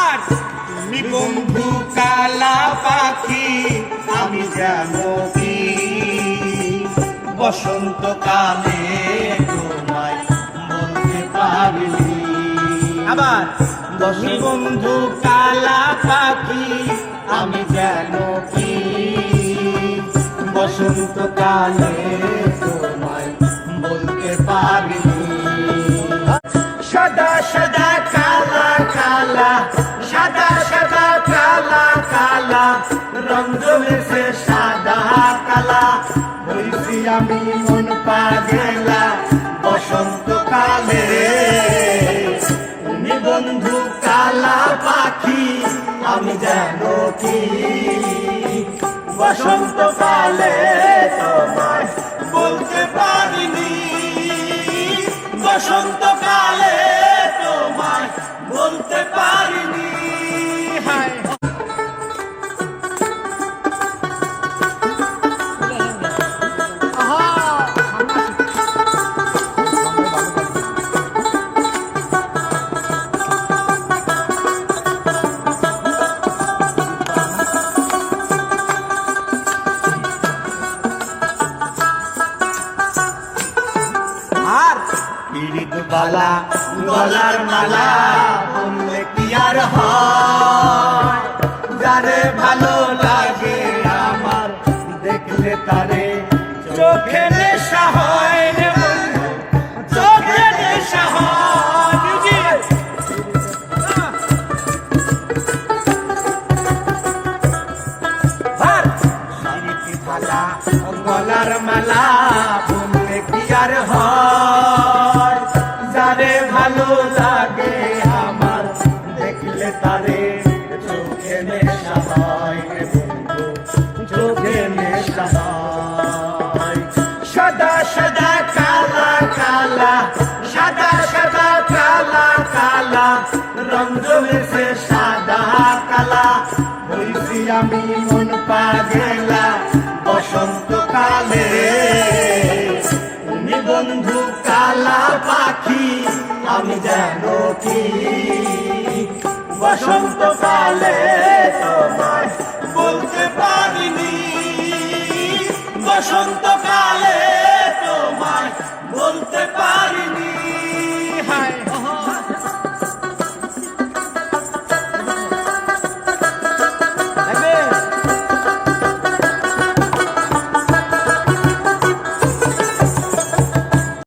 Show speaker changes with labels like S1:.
S1: আর তুমি বন্ধু কালা পাখি আমি জানো কি? বসন্ত কালে তোমায় বলতে পারিনি।
S2: আবার?
S1: তুমি বন্ধু কালা পাখি আমি জানো কি? বসন্ত কালে তোমায় বলতে পারিনি। রং জমেছে সাদা কালা। হইছি আমি মন পাগেলা। বসন্ত কালে তুমি বন্ধু কালা পাখি। আমি জানো কি? বসন্ত কালে তোমায় বলতে পারিনি। বসন্ত পিড়িত বালা, গলার মালা বললে কি আর যারে ভালো লাগে আমার, দেখলে তারে চোখে নেশা হয় চোখে গলার মালা বললে কি আর হয়? তারে চোখে নেশা হয় রে বন্ধু কালা কালা, সাদা সাদা কালা কালা রং জমেছে সাদা কালা। হইছি আমি মন পাগেলা, বসন্ত তুমি কালা পাখি, আমি জানো কি? বসন্ত কালে তোমার